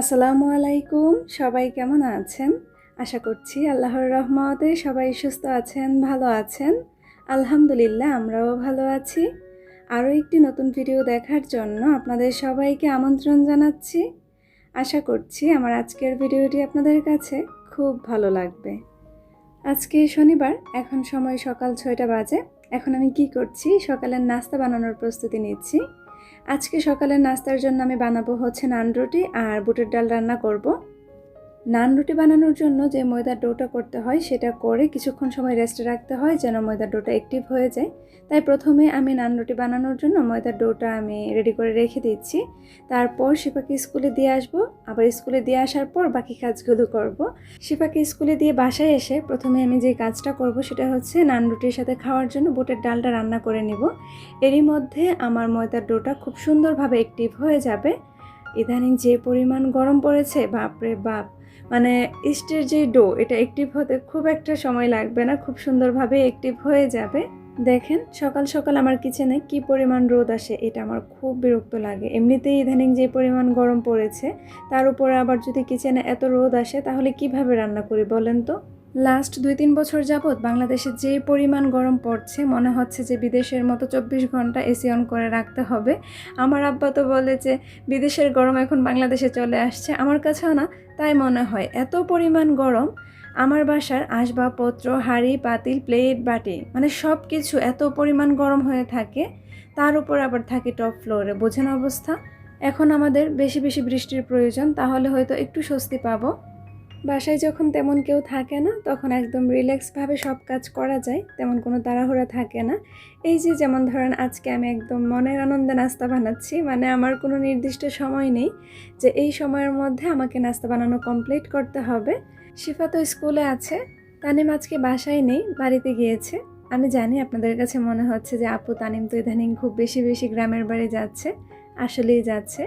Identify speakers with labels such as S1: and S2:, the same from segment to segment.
S1: আসসালামু আলাইকুম, সবাই কেমন আছেন? আশা করছি আল্লাহর রহমতে সবাই সুস্থ আছেন, ভালো আছেন। আলহামদুলিল্লাহ, আমরাও ভালো আছি। আরও একটি নতুন ভিডিও দেখার জন্য আপনাদের সবাইকে আমন্ত্রণ জানাচ্ছি। আশা করছি আমার আজকের ভিডিওটি আপনাদের কাছে খুব ভালো লাগবে। আজকে শনিবার, এখন সময় সকাল ছয়টা বাজে। এখন আমি কি করছি? সকালের নাস্তা বানানোর প্রস্তুতি নিচ্ছি। আজকে সকালের নাস্তার জন্য আমি বানাবো হচ্ছে নান রুটি আর বুটের ডাল রান্না করব। নান রুটি বানানোর জন্য যে ময়দার ডোটা করতে হয়, সেটা করে কিছুক্ষণ সময় রেস্টে রাখতে হয় যেন ময়দার ডোটা অ্যাক্টিভ হয়ে যায়। তাই প্রথমে আমি নান রুটি বানানোর জন্য ময়দার ডোটা আমি রেডি করে রেখে দিচ্ছি। তারপর শিপাকে স্কুলে দিয়ে আসব। আবার স্কুলে দিয়ে আসার পর বাকি কাজগুলো করব। শিপাকে স্কুলে দিয়ে বাসায় এসে প্রথমে আমি যে কাজটা করব, সেটা হচ্ছে নান রুটির সাথে খাওয়ার জন্য বুটের ডালটা রান্না করে নিব। এরই মধ্যে আমার ময়দার ডোটা খুব সুন্দরভাবে অ্যাক্টিভ হয়ে যাবে। ইদানিং যে পরিমাণ গরম পড়েছে, বাপরে বাপ! মানে ইস্টের যে ডো, এটা অ্যাক্টিভ হতে খুব একটা সময় লাগবে না, খুব সুন্দরভাবে অ্যাক্টিভ হয়ে যাবে। দেখেন, সকাল সকাল আমার কিচেনে কি পরিমাণ রোদ আসে, এটা আমার খুব বিরক্ত লাগে। এমনিতেই ইদানিং যে পরিমাণ গরম পড়েছে, তার উপরে আবার যদি কিচেনে এত রোদ আসে, তাহলে কীভাবে রান্না করি বলেন তো? লাস্ট দুই তিন বছর যাবৎ বাংলাদেশে যে পরিমাণ গরম পড়ছে, মনে হচ্ছে যে বিদেশের মতো চব্বিশ ঘণ্টা এসি অন করে রাখতে হবে। আমার আব্বা তো বলে যে, বিদেশের গরম এখন বাংলাদেশে চলে আসছে। আমার কাছেও না, তাই মনে হয়, এত পরিমাণ গরম, আমার বাসার আসবাবপত্র, হাঁড়ি, পাতিল, প্লেট, বাটি মানে সব কিছু এত পরিমাণ গরম হয়ে থাকে, তার উপর আবার থাকে টপ ফ্লোরে। বোঝেন অবস্থা? এখন আমাদের বেশি বেশি বৃষ্টির প্রয়োজন, তাহলে হয়তো একটু স্বস্তি পাবো। বাসায় যখন তেমন কেউ থাকে না, তখন একদম রিল্যাক্সভাবে সব কাজ করা যায়, তেমন কোনো তাড়াহুড়া থাকে না। এই যে যেমন ধরেন আজকে আমি একদম মনের আনন্দে নাস্তা বানাচ্ছি মানে আমার কোনো নির্দিষ্ট সময় নেই যে এই সময়ের মধ্যে আমাকে নাস্তা বানানো কমপ্লিট করতে হবে। শিফা তো স্কুলে আছে, তানিম আজকে বাসায় নেই, বাড়িতে গিয়েছে। আমি জানি আপনাদের কাছে মনে হচ্ছে যে, আপু, তানিম তো ইদানিং খুব বেশি বেশি গ্রামের বাড়ি যাচ্ছে। আসলেই যাচ্ছে।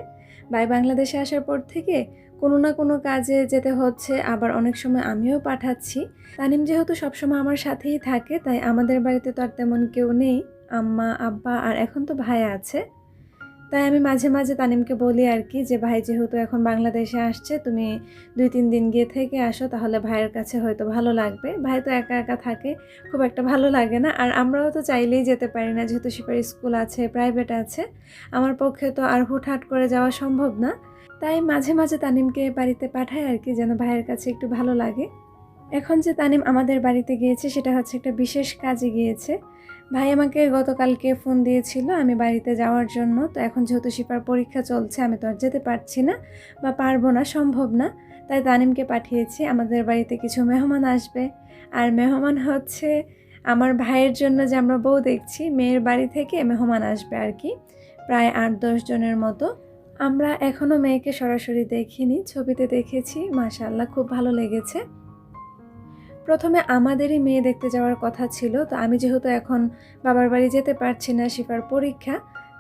S1: বাই বাংলাদেশে আসার পর থেকে কোনো না কোনো কাজে যেতে হচ্ছে, আবার অনেক সময় আমিও পাঠাচ্ছি। তানিম যেহেতু সবসময় আমার সাথেই থাকে, তাই আমাদের বাড়িতে তো আর তেমন কেউ নেই, আম্মা, আব্বা আর এখন তো ভাই আছে। তাই আমি মাঝে মাঝে তানিমকে বলি আর কি যে, ভাই যেহেতু এখন বাংলাদেশে আসছে, তুমি দুই তিন দিন গিয়ে থেকে আসো, তাহলে ভাইয়ের কাছে হয়তো ভালো লাগবে। ভাই তো একা একা থাকে, খুব একটা ভালো লাগে না। আর আমরাও তো চাইলেই যেতে পারি না, যেহেতু শিপার স্কুল আছে প্রাইভেট আছে। আমার পক্ষে তো আর হুটহাট করে যাওয়া সম্ভব না। তাই মাঝে মাঝে তানিমকে বাড়িতে পাঠায় আর কি, যেন ভাইয়ের কাছে একটু ভালো লাগে। এখন যে তানিম আমাদের বাড়িতে গিয়েছে, সেটা হচ্ছে একটা বিশেষ কাজে গিয়েছে। ভাই আমাকে গতকালকে ফোন দিয়েছিল আমি বাড়িতে যাওয়ার জন্য, তো এখন যেহেতু শিপার পরীক্ষা চলছে, আমি তো আর যেতে পারছি না বা পারব না, সম্ভব না। তাই তানিমকে পাঠিয়েছি, আমাদের বাড়িতে কিছু মেহমান আসবে। আর মেহমান হচ্ছে আমার ভাইয়ের জন্য যে আমরা বউ দেখছি, মেয়ের বাড়ি থেকে মেহমান আসবে আর কি, প্রায় আট দশ জনের মতো। আমরা এখনও মেয়েকে সরাসরি দেখিনি, ছবিতে দেখেছি মাশাল্লাহ খুব ভালো লেগেছে। প্রথমে আমাদেরই মেয়ে দেখতে যাওয়ার কথা ছিল, তো আমি যেহেতু এখন বাবার বাড়ি যেতে পারছি না, শিফার পরীক্ষা,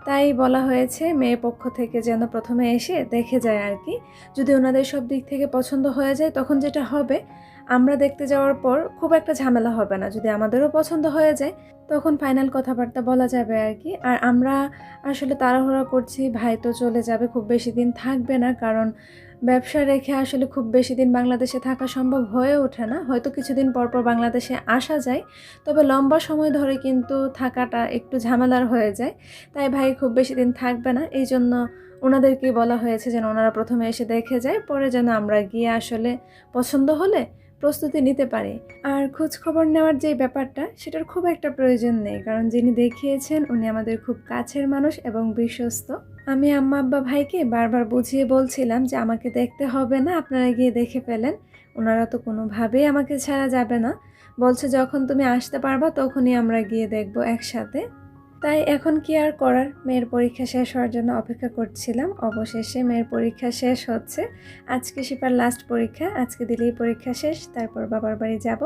S1: তাই বলা হয়েছে মেয়ে পক্ষ থেকে যেন প্রথমে এসে দেখে যায় আর কি। যদি ওনাদের সব দিক থেকে পছন্দ হয়ে যায়, তখন যেটা হবে আমরা দেখতে যাওয়ার পর খুব একটা ঝামেলা হবে না। যদি আমাদেরও পছন্দ হয়ে যায়, তখন ফাইনাল কথাবার্তা বলা যাবে আর কি। আর আমরা আসলে তাড়াহুড়া করছি, ভাই তো চলে যাবে, খুব বেশি দিন থাকবে না, কারণ ব্যবসা রেখে আসলে খুব বেশি দিন বাংলাদেশে থাকা সম্ভব হয়ে ওঠে না। হয়তো কিছুদিন পর পর বাংলাদেশে আসা যায়, তবে লম্বা সময় ধরে কিন্তু থাকাটা একটু ঝামেলার হয়ে যায়। তাই ভাই খুব বেশি দিন থাকবে না। এই জন্য ওনাদেরকেই বলা হয়েছে যেন ওনারা প্রথমে এসে দেখে যায়, পরে যেন আমরা গিয়ে আসলে পছন্দ হলে প্রস্তুতি নিতে পারে। আর খোঁজ খবর নেওয়ার যে ব্যাপারটা, সেটার খুব একটা প্রয়োজন নেই, কারণ যিনি দেখিয়েছেন উনি আমাদের খুব কাছের মানুষ এবং বিশ্বস্ত। আমি আম্মা আব্বা ভাইকে বারবার বুঝিয়ে বলছিলাম যে আমাকে দেখতে হবে না, আপনারা গিয়ে দেখে ফেলেন। ওনারা তো কোনোভাবেই আমাকে ছাড়া যাবে না। বলছে, যখন তুমি আসতে পারবা, তখনই আমরা গিয়ে দেখব একসাথে। তাই এখন কি আর করার? মেয়ের পরীক্ষা শেষ হওয়ার জন্য অপেক্ষা করছিলাম। অবশেষে মেয়ের পরীক্ষা শেষ হচ্ছে। আজকে শিপার লাস্ট পরীক্ষা। আজকে দিলেই পরীক্ষা শেষ। তারপর বাবার বাড়ি যাব।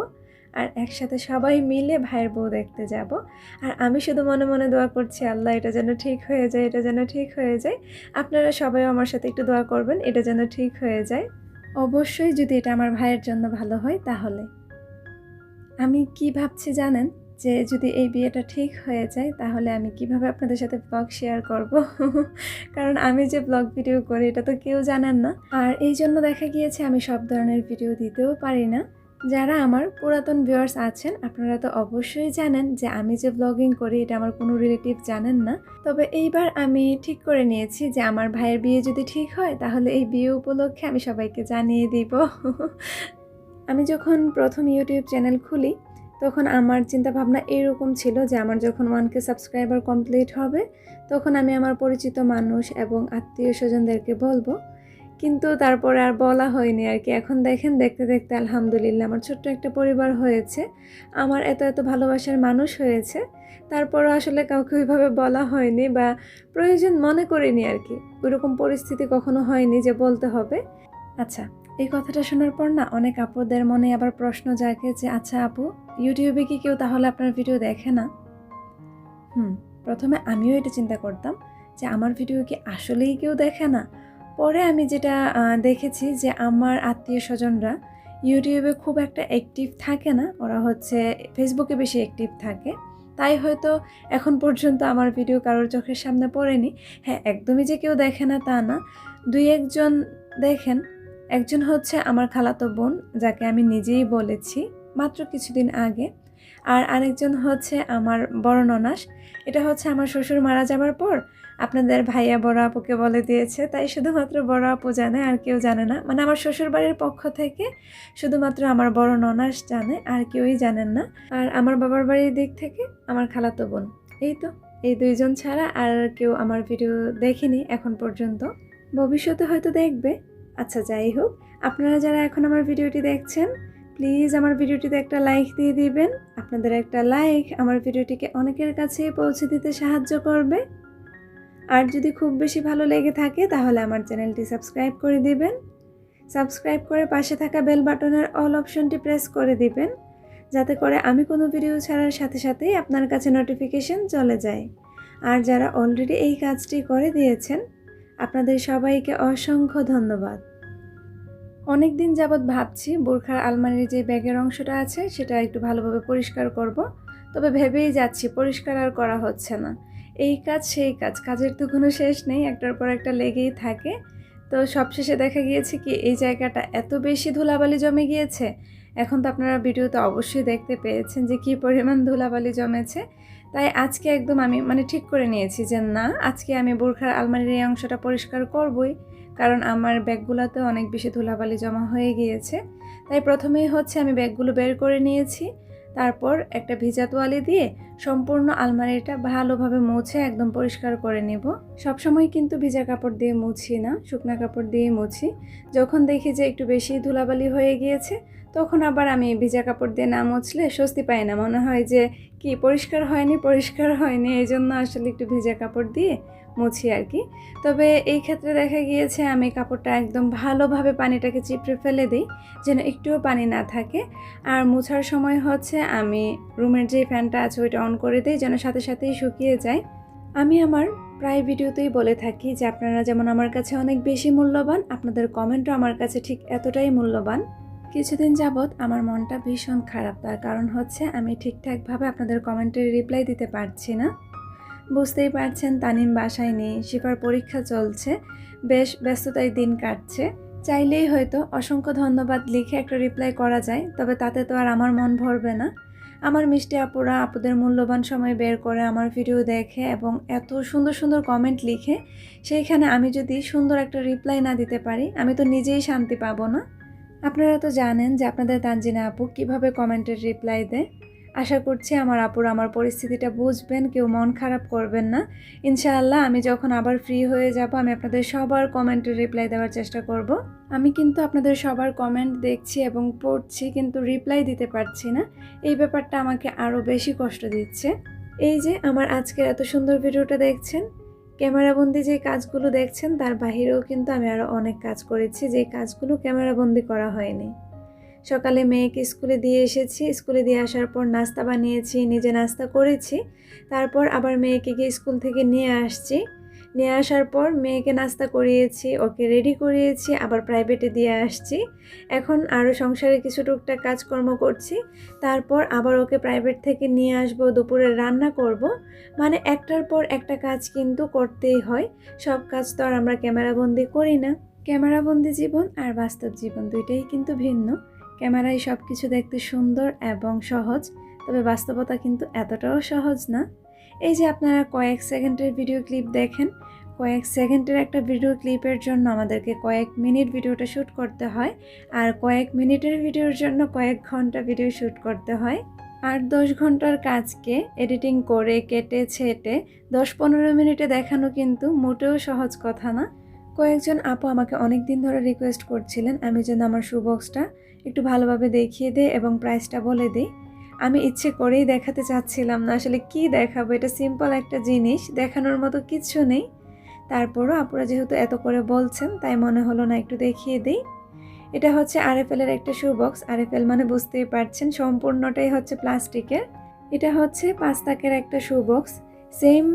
S1: আর একসাথে সবাই মিলে ভাইয়ের বউ দেখতে যাব। আর আমি শুধু মনে মনে দোয়া করছি, আল্লাহ, এটা যেন ঠিক হয়ে যায়, এটা যেন ঠিক হয়ে যায়। আপনারা সবাই আমার সাথে একটু দোয়া করবেন, এটা যেন ঠিক হয়ে যায়। অবশ্যই যদি এটা আমার ভাইয়ের জন্য ভালো হয়, তাহলে। আমি কি ভাবছি জানেন? যে যদি এই বিয়েটা ঠিক হয়ে যায়, তাহলে আমি কীভাবে আপনাদের সাথে ব্লগ শেয়ার করব? কারণ আমি যে ব্লগ ভিডিও করি, এটা তো কেউ জানেন না। আর এই জন্য দেখা গিয়েছে, আমি সব ধরনের ভিডিও দিতেও পারি না। যারা আমার পুরাতন ভিউয়ার্স আছেন, আপনারা তো অবশ্যই জানেন যে আমি যে ব্লগিং করি, এটা আমার কোনো রিলেটিভ জানেন না। তবে এইবার আমি ঠিক করে নিয়েছি যে আমার ভাইয়ের বিয়ে যদি ঠিক হয়, তাহলে এই বিয়ে উপলক্ষে আমি সবাইকে জানিয়ে দিব। আমি যখন প্রথম ইউটিউব চ্যানেল খুলি তখন আমার চিন্তা ভাবনা এরকম ছিল যে আমার যখন ওয়ানকে সাবস্ক্রাইবার কমপ্লিট হবে, তখন আমি আমার পরিচিত মানুষ এবং আত্মীয় স্বজনদেরকে বলব। কিন্তু তারপরে আর বলা হয়নি আর কি। এখন দেখেন, দেখতে দেখতে আলহামদুলিল্লাহ আমার ছোট্ট একটা পরিবার হয়েছে। আমার এত এত ভালোবাসার মানুষ হয়েছে। তারপরও আসলে কাউকে ওইভাবে বলা হয়নি বা প্রয়োজন মনে করিনি আর কি। ওইরকম পরিস্থিতি কখনো হয়নি যে বলতে হবে। আচ্ছা এই কথাটা শোনার পর না অনেক আপুদের মনে আবার প্রশ্ন জাগে যে আচ্ছা আপু ইউটিউবে কি কেউ তাহলে আপনার ভিডিও দেখে না? হুম, প্রথমে আমিও এটা চিন্তা করতাম যে আমার ভিডিও কি আসলেই কেউ দেখে না? পরে আমি যেটা দেখেছি যে আমার আত্মীয় স্বজনরা ইউটিউবে খুব একটা অ্যাক্টিভ থাকে না, ওরা হচ্ছে ফেসবুকে বেশি অ্যাক্টিভ থাকে। তাই হয়তো এখন পর্যন্ত আমার ভিডিও কারোর চোখের সামনে পড়েনি। হ্যাঁ একদমই যে কেউ দেখে না তা না। দুই একজন দেখেন, একজন হচ্ছে আমার খালাতো বোন, যাকে আমি নিজেই বলেছি। মাত্র কিছুদিন আগে। আর আরেকজন হচ্ছে আমার বড় ননাস। এটা হচ্ছে আমার শ্বশুর মারা যাবার পর আপনাদের ভাইয়া বড় আপুকে বলে দিয়েছে। তাই শুধুমাত্র বড় আপু জানে, আর কেউ জানে না। মানে আমার শ্বশুর বাড়ির পক্ষ থেকে শুধুমাত্র আমার বড় ননাস জানে, আর কেউই জানেন না। আর আমার বাবার বাড়ির দিক থেকে আমার খালাতো বোন। এই তো, এই দুইজন ছাড়া আর কেউ আমার ভিডিও দেখেনি এখন পর্যন্ত। ভবিষ্যতে হয়তো দেখবে। আচ্ছা যাই হোক। আপনারা যারা এখন আমার ভিডিওটি দেখছেন প্লিজ আমার ভিডিওটিতে একটা লাইক দিয়ে দিবেন। আপনাদের একটা লাইক আমার ভিডিওটিকে অনেকের কাছে পৌঁছে দিতে সাহায্য করবে। আর যদি খুব বেশি ভালো লেগে থাকে, তাহলে আমার চ্যানেলটি সাবস্ক্রাইব করে দিবেন। সাবস্ক্রাইব করে পাশে থাকা বেল বাটনের অল অপশনটি প্রেস করে দিবেন। যাতে করে আমি কোনো ভিডিও ছাড়ার সাথে সাথেই আপনার কাছে নোটিফিকেশন চলে যায়। আর যারা অলরেডি এই কাজটি করে দিয়েছেন, আপনাদের সবাইকে অসংখ্য ধন্যবাদ। অনেক দিন যাবৎ ভাবছি বোরখার আলমারির যে ব্যাগের অংশটা আছে, সেটা একটু ভালোভাবে পরিষ্কার করব। তবে ভেবেই যাচ্ছি পরিষ্কার আর করা হচ্ছে না। এই কাজ সেই কাজ, কাজের তো কোনো শেষ নেই, একটার পর একটা লেগেই থাকে। তো সবশেষে দেখা গিয়েছে কি, এই জায়গাটা এত বেশি ধুলাবালি জমে গিয়েছে, এখন তো আপনারা ভিডিওতে অবশ্যই দেখতে পেয়েছেন যে কী পরিমাণ ধুলাবালি জমেছে। তাই আজকে একদম আমি মানে ঠিক করে নিয়েছি যে না, আজকে আমি বোরখার আলমারির এই অংশটা পরিষ্কার করবই। কারণ আমার ব্যাগগুলোতে অনেক বেশি ধুলাবালি জমা হয়ে গিয়েছে। তাই প্রথমেই হচ্ছে আমি ব্যাগগুলো বের করে নিয়েছি। তারপর একটা ভিজা তোয়ালি দিয়ে সম্পূর্ণ আলমারিটা ভালোভাবে মুছে একদম পরিষ্কার করে নেব। সবসময় কিন্তু ভিজা কাপড় দিয়ে মুছি না, শুকনো কাপড় দিয়ে মুছি। যখন দেখি যে একটু বেশি ধুলাবালি হয়ে গিয়েছে, তখন আবার আমি ভিজা কাপড় দিয়ে না মুছলে স্বস্তি পাই না। মনে হয় যে কি পরিষ্কার হয়নি পরিষ্কার হয়নি এই জন্য আসলে একটু ভিজা কাপড় দিয়ে মুছি আর কি। তবে এই ক্ষেত্রে দেখা গিয়েছে আমি কাপড়টা একদম ভালোভাবে পানিটাকে চিপড়ে ফেলে দিই, যেন একটুও পানি না থাকে। আর মোছার সময় হচ্ছে আমি রুমের যে ফ্যানটা আছে ওইটা অন করে দিই, যেন সাথে সাথেই শুকিয়ে যায়। আমি আমার প্রায় ভিডিওতেই বলে থাকি যে আপনারা যেমন আমার কাছে অনেক বেশি মূল্যবান, আপনাদের কমেন্টও আমার কাছে ঠিক এতটাই মূল্যবান। কিছুদিন যাবৎ আমার মনটা ভীষণ খারাপ, তার কারণ হচ্ছে আমি ঠিকঠাকভাবে আপনাদের কমেন্টের রিপ্লাই দিতে পারছি না। বুঝতেই পারছেন তানিম বাসায় নেই শিফার পরীক্ষা চলছে, বেশ ব্যস্ততায় দিন কাটছে। চাইলেই হয়তো অসংখ্য ধন্যবাদ লিখে একটা রিপ্লাই করা যায়, তবে তাতে তো আর আমার মন ভরবে না। আমার মিষ্টি আপুরা, আপুদের মূল্যবান সময় বের করে আমার ভিডিও দেখে এবং এত সুন্দর সুন্দর কমেন্ট লিখে, সেইখানে আমি যদি সুন্দর একটা রিপ্লাই না দিতে পারি, আমি তো নিজেই শান্তি পাবো না। আপনারা তো জানেন যে আপনাদের তানজিনা আপু কীভাবে কমেন্টের রিপ্লাই দেয়। আশা করছি আমার আপুর আমার পরিস্থিতিটা বুঝবেন, কেউ মন খারাপ করবেন না। ইনশাআল্লাহ আমি যখন আবার ফ্রি হয়ে যাব, আমি আপনাদের সবার কমেন্টের রিপ্লাই দেওয়ার চেষ্টা করব। আমি কিন্তু আপনাদের সবার কমেন্ট দেখছি এবং পড়ছি, কিন্তু রিপ্লাই দিতে পারছি না। এই ব্যাপারটা আমাকে আরও বেশি কষ্ট দিচ্ছে। এই যে আমার আজকের এত সুন্দর ভিডিওটা দেখছেন ক্যামেরাবন্দি যে কাজগুলো দেখছেন, তার বাহিরেও কিন্তু আমি আরও অনেক কাজ করেছি, যে কাজগুলো ক্যামেরাবন্দি করা হয়নি। সকালে মেয়েকে স্কুলে দিয়ে এসেছি। স্কুলে দিয়ে আসার পর নাস্তা বানিয়েছি, নিজে নাস্তা করেছি। তারপর আবার মেয়েকে গিয়ে স্কুল থেকে নিয়ে আসছি। নিয়ে আসার পর মেয়েকে নাস্তা করিয়েছি, ওকে রেডি করিয়েছি, আবার প্রাইভেটে দিয়ে আসছি। এখন আরও সংসারে কিছু টুকটাক কাজকর্ম করছি। তারপর আবার ওকে প্রাইভেট থেকে নিয়ে আসব, দুপুরে রান্না করব। মানে একটার পর একটা কাজ কিন্তু করতেই হয়। সব কাজ তো আর আমরা ক্যামেরাবন্দি করি না। ক্যামেরাবন্দি জীবন আর বাস্তব জীবন দুইটাই কিন্তু ভিন্ন। ক্যামেরায় সব কিছু দেখতে সুন্দর এবং সহজ, তবে বাস্তবতা কিন্তু এতটাও সহজ না। এই যে আপনারা কয়েক সেকেন্ডের ভিডিও ক্লিপ দেখেন, কয়েক সেকেন্ডের একটা ভিডিও ক্লিপের জন্য আমাদেরকে কয়েক মিনিট ভিডিওটা শ্যুট করতে হয় আর কয়েক মিনিটের ভিডিওর জন্য কয়েক ঘণ্টা ভিডিও শ্যুট করতে হয়। আর দশ ঘণ্টার কাজকে এডিটিং করে কেটে ছেটে দশ পনেরো মিনিটে দেখানো কিন্তু মোটেও সহজ কথা না। কয়েকজন আপু আমাকে অনেক দিন ধরে রিকোয়েস্ট করছিলেন, আমি যেন আমার শু বক্সটা একটু ভালোভাবে দেখিয়ে দিই এবং প্রাইসটা বলে দিই আমি ইচ্ছে করেই দেখাতে চাচ্ছিলাম না, আসলে কি দেখাবো? এটা সিম্পল একটা জিনিস, দেখানোর মতো কিছু নেই। তারপরও আপুরা যেহেতু এত করে বলছেন, তাই মনে হলো না একটু দেখিয়ে দিই। এটা হচ্ছে আরএফএল এর একটা শু বক্স আরএফএল মানে বুঝতেই পারছেন, সম্পূর্ণটাই হচ্ছে প্লাস্টিকের। এটা হচ্ছে পাঁচ তাকের একটা শু বক্স সেম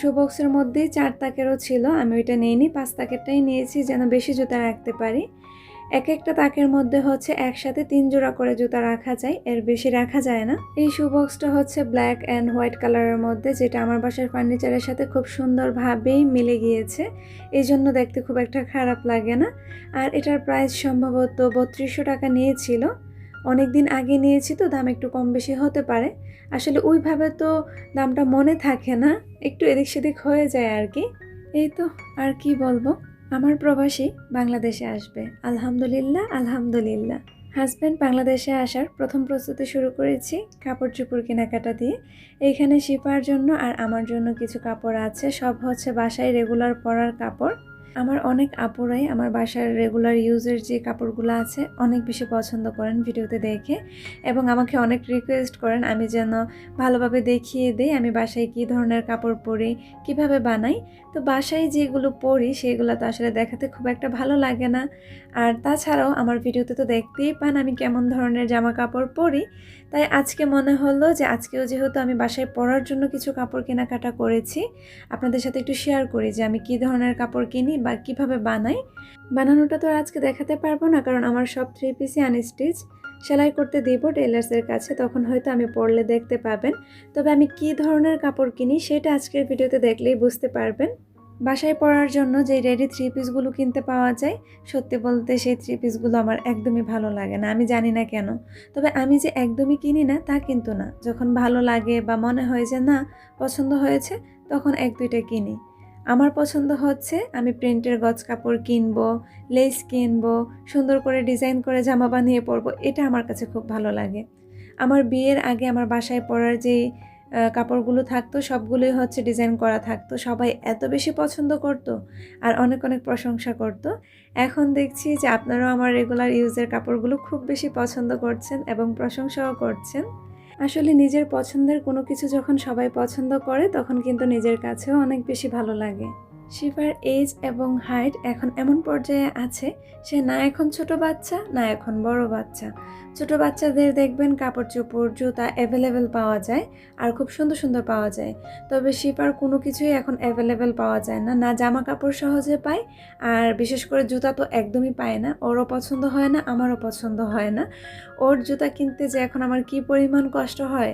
S1: শু বক্সের মধ্যেই চার তাকেরও ছিল, আমি ওইটা নিইনি, পাঁচ তাকেরটাই নিয়েছি যেন বেশি জুতা রাখতে পারি। এক একটা তাকের মধ্যে হচ্ছে একসাথে তিন জোড়া করে জুতা রাখা যায়, এর বেশি রাখা যায় না। এই শু বক্সটা হচ্ছে ব্ল্যাক অ্যান্ড হোয়াইট কালারের মধ্যে, যেটা আমার বাসার ফার্নিচারের সাথে খুব সুন্দরভাবেই মিলে গিয়েছে, এই জন্য দেখতে খুব একটা খারাপ লাগে না। আর এটার প্রাইস সম্ভবত বত্রিশশো টাকা নিয়েছিল। অনেক দিন আগে নিয়েছি তো, দাম একটু কম বেশি হতে পারে। আসলে ওইভাবে তো দামটা মনে থাকে না, একটু এদিক সেদিক হয়ে যায় আর কি। এই তো, আর কি বলব? আমার প্রবাসী বাংলাদেশে আসবে। আলহামদুলিল্লাহ আলহামদুলিল্লাহ। হাজব্যান্ড বাংলাদেশে আসার প্রথম প্রস্তুতি শুরু করেছি কাপড় চোপড় কেনাকাটা দিয়ে। এইখানে শিপার জন্য আর আমার জন্য কিছু কাপড় আছে, সব হচ্ছে বাসায় রেগুলার পরার কাপড়। আমার অনেক আপুরাই আমার বাসার রেগুলার ইউজের যে কাপড়গুলো আছে, অনেক বেশি পছন্দ করেন ভিডিওতে দেখে এবং আমাকে অনেক রিকোয়েস্ট করেন আমি যেন ভালোভাবে দেখিয়ে দিই, আমি বাসায় কি ধরনের কাপড় পরি, কীভাবে বানাই। তো বাসায় যেগুলো পরি, সেগুলো তো আসলে দেখাতে খুব একটা ভালো লাগে না। আর তাছাড়াও আমার ভিডিওতে তো দেখতেই পান আমি কেমন ধরনের জামা কাপড় পরি। তাই আজকে মনে হলো যে আজকেও যেহেতু আমি বাসায় পরার জন্য কিছু কাপড় কেনাকাটা করেছি, আপনাদের সাথে একটু শেয়ার করি যে আমি কী ধরনের কাপড় কিনি বা কীভাবে বানাই। বানানোটা তো আর আজকে দেখাতে পারব না কারণ আমার সব থ্রি পিসই আনস্টিচ সেলাই করতে দিব টেলার্সের কাছে, তখন হয়তো আমি পরলে দেখতে পাবেন। তবে আমি কী ধরনের কাপড় কিনি সেটা আজকের ভিডিওতে দেখলেই বুঝতে পারবেন। বাসায় পরার জন্য যে রেডি থ্রি পিসগুলো কিনতে পাওয়া যায়, সত্যি বলতে সেই থ্রি পিসগুলো আমার একদমই ভালো লাগে না, আমি জানি না কেন। তবে আমি যে একদমই কিনি না, তা কিন্তু না। যখন ভালো লাগে বা মনে হয় যে না, পছন্দ হয়েছে, তখন এক দুইটা কিনি। আমার পছন্দ হচ্ছে আমি প্রিন্টের গজ কাপড় কিনবো, লেস কিনবো, সুন্দর করে ডিজাইন করে জামা বানিয়ে পরবো, এটা আমার কাছে খুব ভালো লাগে। আমার বিয়ের আগে আমার বাসায় পরার যে কাপড়গুলো থাকতো, সবগুলোই হচ্ছে ডিজাইন করা থাকতো। সবাই এত বেশি পছন্দ করত আর অনেক অনেক প্রশংসা করত। এখন দেখছি যে আপনারাও আমার রেগুলার ইউজের কাপড়গুলো খুব বেশি পছন্দ করছেন এবং প্রশংসাও করছেন। আসলে নিজের পছন্দের কোনো কিছু যখন সবাই পছন্দ করে, তখন কিন্তু নিজের কাছেও অনেক বেশি ভালো লাগে। শিফার এজ এবং হাইট এখন এমন পর্যায়ে আছে, সে না এখন ছোট বাচ্চা, না এখন বড় বাচ্চা। ছোট বাচ্চাদের দেখবেন কাপড় চোপড়, জুতা অ্যাভেলেবেল পাওয়া যায় আর খুব সুন্দর সুন্দর পাওয়া যায়। তবে শিপার কোনো কিছুই এখন অ্যাভেলেবেল পাওয়া যায় না। না জামা কাপড় সহজে পায় আর বিশেষ করে জুতা তো একদমই পায় না। ওরও পছন্দ হয় না, আমারও পছন্দ হয় না। ওর জুতা কিনতে যে এখন আমার কি পরিমাণ কষ্ট হয়?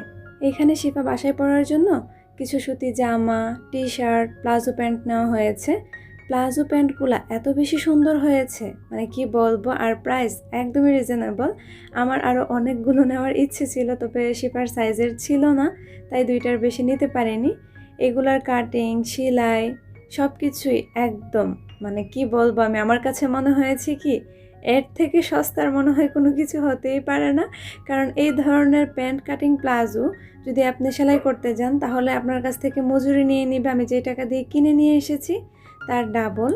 S1: এখানে শিপা বাসায় পড়ার জন্য কিছু সুতি জামা টি শার্ট প্লাজো প্যান্ট নেওয়া হয়েছে। প্লাজো প্যান্টগুলো এত বেশি সুন্দর হয়েছে মানে কি বলব, আর প্রাইস একদমই রিজনেবল আমার আরও অনেকগুলো নেওয়ার ইচ্ছে ছিল, তবে শিপার সাইজের ছিল না, তাই দুইটার বেশি নিতে পারিনি। এগুলার কাটিং সেলাই সব কিছুই একদম মানে কি বলব, আমি আমার কাছে মনে হয়েছে কি এর থেকে সস্তার মনে হয় কোনো কিছু হতেই পারে না। কারণ এই ধরনের প্যান্ট কাটিং প্লাজো যদি আপনি সেলাই করতে যান, তাহলে আপনার কাছ থেকে মজুরি নিয়ে নিবে। আমি যে টাকা দিয়ে কিনে নিয়ে এসেছি, তার ডাবল।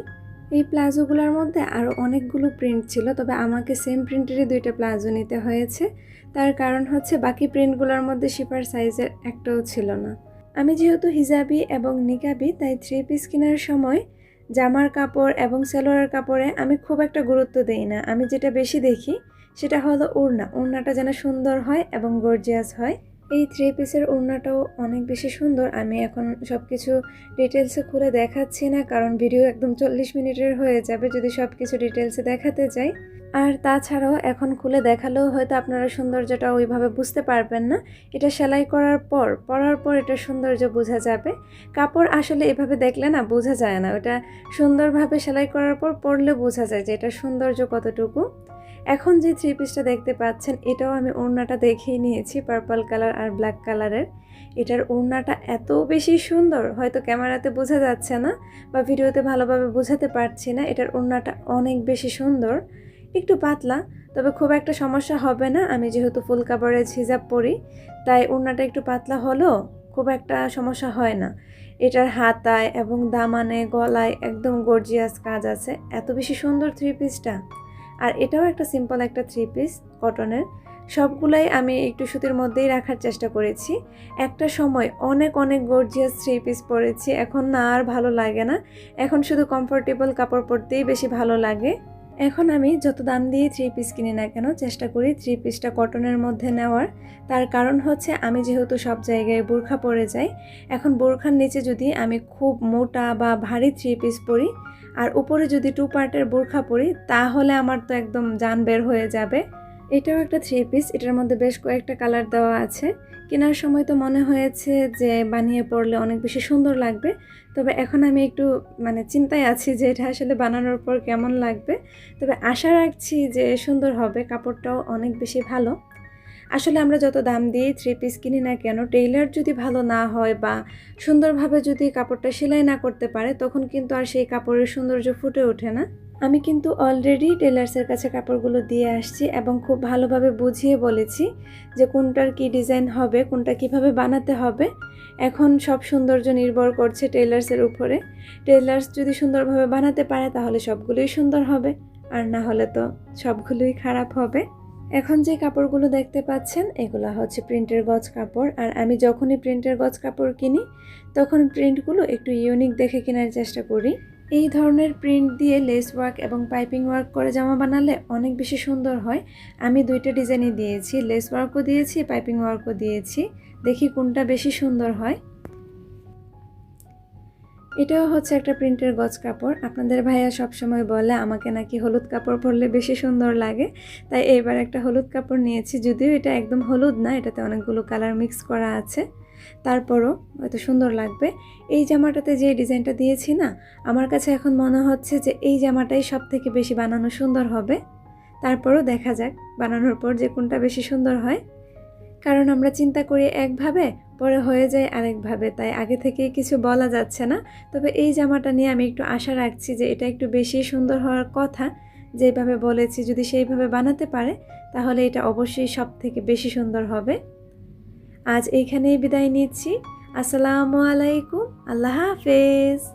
S1: এই প্লাজোগুলোর মধ্যে আরও অনেকগুলো প্রিন্ট ছিল, তবে আমাকে সেম প্রিন্টেরই দুইটা প্লাজো নিতে হয়েছে। তার কারণ হচ্ছে বাকি প্রিন্টগুলোর মধ্যে শিপার সাইজের একটাও ছিল না। আমি যেহেতু হিজাবি এবং নিকাবি, তাই থ্রি পিস কেনার সময় জামার কাপড় এবং সেলোয়ার কাপড়ে আমি খুব একটা গুরুত্ব দেই না। আমি যেটা বেশি দেখি সেটা হলো ওড়না। ওড়নাটা যেন সুন্দর হয় এবং গর্জিয়াস হয়। এই থ্রি পিসের ওড়নাটাও অনেক বেশি সুন্দর। আমি এখন সব কিছু ডিটেলসে খুলে দেখাচ্ছি না, কারণ ভিডিও একদম চল্লিশ মিনিটের হয়ে যাবে যদি সব কিছু ডিটেলসে দেখাতে যাই। আর তাছাড়াও এখন খুলে দেখালেও হয়তো আপনারা সৌন্দর্যটা ওইভাবে বুঝতে পারবেন না। এটা সেলাই করার পর, পরার পর এটা সৌন্দর্য বোঝা যাবে। কাপড় আসলে এভাবে দেখলে না বোঝা যায় না। ওটা সুন্দরভাবে সেলাই করার পর পরলে বোঝা যায় যে এটা সৌন্দর্য কতটুকু। এখন যে থ্রি পিসটা দেখতে পাচ্ছেন, এটাও আমি ওড়নাটা দেখেই নিয়েছি পার্পল কালার আর ব্ল্যাক কালারের এটার ওড়নাটা এত বেশি সুন্দর, হয়তো ক্যামেরাতে বোঝা যাচ্ছে না বা ভিডিওতে ভালোভাবে বোঝাতে পারছি না, এটার ওড়নাটা অনেক বেশি সুন্দর। একটু পাতলা, তবে খুব একটা সমস্যা হবে না, আমি যেহেতু ফুল কাপড়ের হিজাব পরি, তাই ওড়নাটা একটু পাতলা হলো খুব একটা সমস্যা হয় না। এটার হাতায় এবং দামানে, গলায় একদম গর্জিয়াস কাজ আছে, এত বেশি সুন্দর থ্রি পিসটা। আর এটাও একটা সিম্পল একটা থ্রি পিস কটনের সবগুলাই আমি একটু সুতির মধ্যেই রাখার চেষ্টা করেছি। একটা সময় অনেক অনেক গর্জিয়াস থ্রি পিস পরেছি। এখন না আর ভালো লাগে না। এখন শুধু কমফোর্টেবল কাপড় পরতেই বেশি ভালো লাগে। এখন আমি যত দাম দিয়ে থ্রি পিস কিনি না কেন, চেষ্টা করি থ্রি পিসটা কটনের মধ্যে নেওয়ার। তার কারণ হচ্ছে আমি যেহেতু সব জায়গায় বোরখা পরে যাই, এখন বোরখার নিচে যদি আমি খুব মোটা বা ভারী থ্রি পিস পরি আর উপরে যদি টু পার্টের বোরখা পরি, তাহলে আমার তো একদম জান বের হয়ে যাবে। এটাও একটা থ্রি পিস এটার মধ্যে বেশ কয়েকটা কালার দেওয়া আছে। কেনার সময় তো মনে হয়েছে যে বানিয়ে পড়লে অনেক বেশি সুন্দর লাগবে, তবে এখন আমি একটু মানে চিন্তায় আছি যে এটা আসলে বানানোর পর কেমন লাগবে। তবে আশা রাখছি যে সুন্দর হবে, কাপড়টাও অনেক বেশি ভালো। আসলে আমরা যত দাম দিয়ে থ্রি পিস কিনি না কেন টেইলার যদি ভালো না হয় বা সুন্দরভাবে যদি কাপড়টা সেলাই না করতে পারে, তখন কিন্তু আর সেই কাপড়ের সৌন্দর্য ফুটে ওঠে না। আমি কিন্তু অলরেডি টেলার্সের কাছে কাপড়গুলো দিয়ে আসছি এবং খুব ভালোভাবে বুঝিয়ে বলেছি যে কোনটার কি ডিজাইন হবে, কোনটা কীভাবে বানাতে হবে। এখন সব সৌন্দর্য নির্ভর করছে টেলার্সের উপরে। টেলার্স যদি সুন্দরভাবে বানাতে পারে, তাহলে সবগুলোই সুন্দর হবে। আর না হলে তো সবগুলোই খারাপ হবে। এখন যে কাপড়গুলো দেখতে পাচ্ছেন, এগুলো হচ্ছে প্রিন্টের গজ কাপড়। আর আমি যখনই প্রিন্টের গজ কাপড় কিনি, তখন প্রিন্টগুলো একটু ইউনিক দেখে কেনার চেষ্টা করি। এই ধরনের প্রিন্ট দিয়ে লেস ওয়ার্ক এবং পাইপিং ওয়ার্ক করে জামা বানালে অনেক বেশি সুন্দর হয়। আমি দুইটা ডিজাইনই দিয়েছি লেস ওয়ার্কও দিয়েছি পাইপিং ওয়ার্কও দিয়েছি। দেখি কোনটা বেশি সুন্দর হয়। এটাও হচ্ছে একটা প্রিন্টের গজ কাপড়। আপনাদের ভাইয়া সবসময় বলে, আমাকে নাকি হলুদ কাপড় পরলে বেশি সুন্দর লাগে। তাই এবার একটা হলুদ কাপড় নিয়েছি, যদিও এটা একদম হলুদ না, এটাতে অনেকগুলো কালার মিক্স করা আছে। তারপরও হয়তো সুন্দর লাগবে। এই জামাটাতে যে ডিজাইনটা দিয়েছি না, আমার কাছে এখন মনে হচ্ছে যে এই জামাটাই সব থেকে বেশি বানানো সুন্দর হবে। তারপরও দেখা যাক, বানানোর পর যে কোনটা বেশি সুন্দর হয়। কারণ আমরা চিন্তা করি একভাবে পরে হয়ে যায় আরেকভাবে, তাই আগে থেকে কিছু বলা যাচ্ছে না। তবে এই জামাটা নিয়ে আমি একটু আশা রাখছি যে এটা একটু বেশি সুন্দর হওয়ার কথা। যেভাবে বলেছি যদি সেইভাবে বানাতে পারে, তাহলে এটা অবশ্যই সব থেকে বেশি সুন্দর হবে। আজ এইখানেই বিদায় নিচ্ছি। আসসালামু আলাইকুম। আল্লাহ হাফেজ।